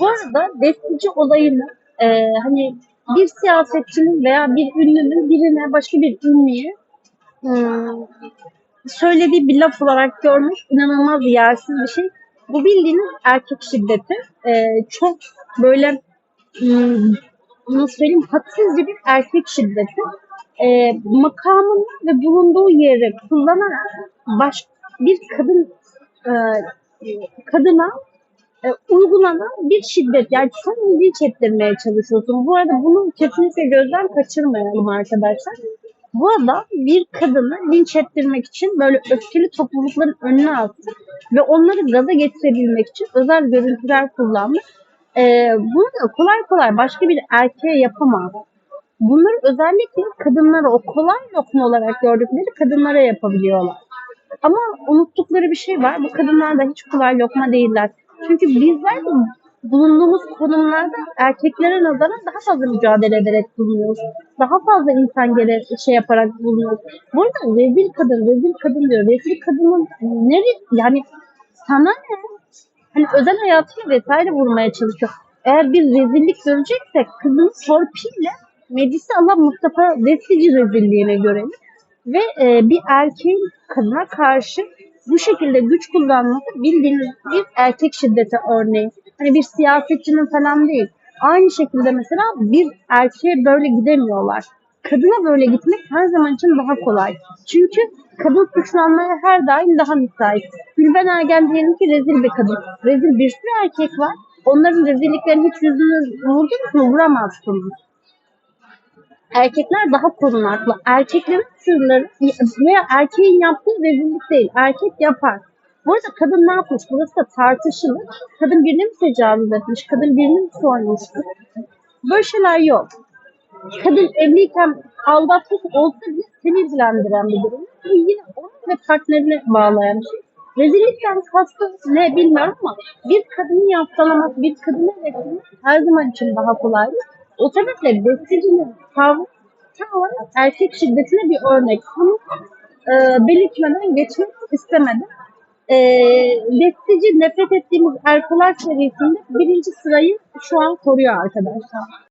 Bu arada destici olayını e, hani bir siyasetçinin veya bir ünlünün birine başka bir ünlüye ım, söylediği bir laf olarak görmek inanılmaz yersiz bir şey. Bu bildiğiniz erkek şiddeti. E, çok böyle ım, nasıl söyleyeyim hadsizce bir erkek şiddeti. E, makamını ve bulunduğu yeri kullanarak baş, bir kadın e, kadına e, uygulanan bir şiddet. Yani sen linç ettirmeye çalışıyorsun. Bu arada bunu kesinlikle gözden kaçırmayalım arkadaşlar. Bu adam bir kadını linç ettirmek için böyle öfkeli toplulukların önüne attı ve onları gaza getirebilmek için özel görüntüler kullandı. Ee, bunu da kolay kolay başka bir erkeğe yapamaz. Bunları özellikle kadınlara o kolay lokma olarak gördükleri kadınlara yapabiliyorlar. Ama unuttukları bir şey var. Bu kadınlar da hiç kolay lokma değiller. Çünkü bizler de bulunduğumuz konumlarda erkeklere nazaran daha fazla mücadele ederek bulunuyoruz. Daha fazla insan gele şey yaparak bulunuyoruz. Bu arada rezil kadın, rezil kadın diyor. Rezil kadının neresi yani sana ne? Hani özel hayatını vesaire vurmaya çalışıyor. Eğer bir rezillik göreceksek kızın torpille Meclisi Allah Mustafa Destici rezilliğine göre ve e, bir erkeğin kadına karşı bu şekilde güç kullanması bildiğiniz bir erkek şiddeti örneği. Hani bir siyasetçinin falan değil. Aynı şekilde mesela bir erkeğe böyle gidemiyorlar. Kadına böyle gitmek her zaman için daha kolay. Çünkü kadın suçlanmaya her daim daha müsait. Gülben Ergen diyelim ki rezil bir kadın. Rezil bir sürü erkek var. Onların rezilliklerini hiç yüzünü vurdunuz mu? Vuramazsınız erkekler daha korunaklı. Erkeklerin sırları veya erkeğin yaptığı rezillik değil. Erkek yapar. Bu arada kadın ne yapmış? Burası da tartışılır. Kadın birini mi tecavüz etmiş? Kadın birini mi soymuştur? Böyle şeyler yok. Kadın evliyken aldatmış olsa bile seni ilgilendiren bir durum. Bu yine onu ve partnerine bağlayan bir şey. Rezillikten kastı ne bilmiyorum ama bir kadını yaftalamak, bir kadını reddetmek her zaman için daha kolaydır. O sebeple bestecinin tavrı tam erkek şiddetine bir örnek. Bunu e, belirtmeden geçmek istemedim. E, besteci nefret ettiğimiz erkolar serisinde birinci sırayı şu an koruyor arkadaşlar.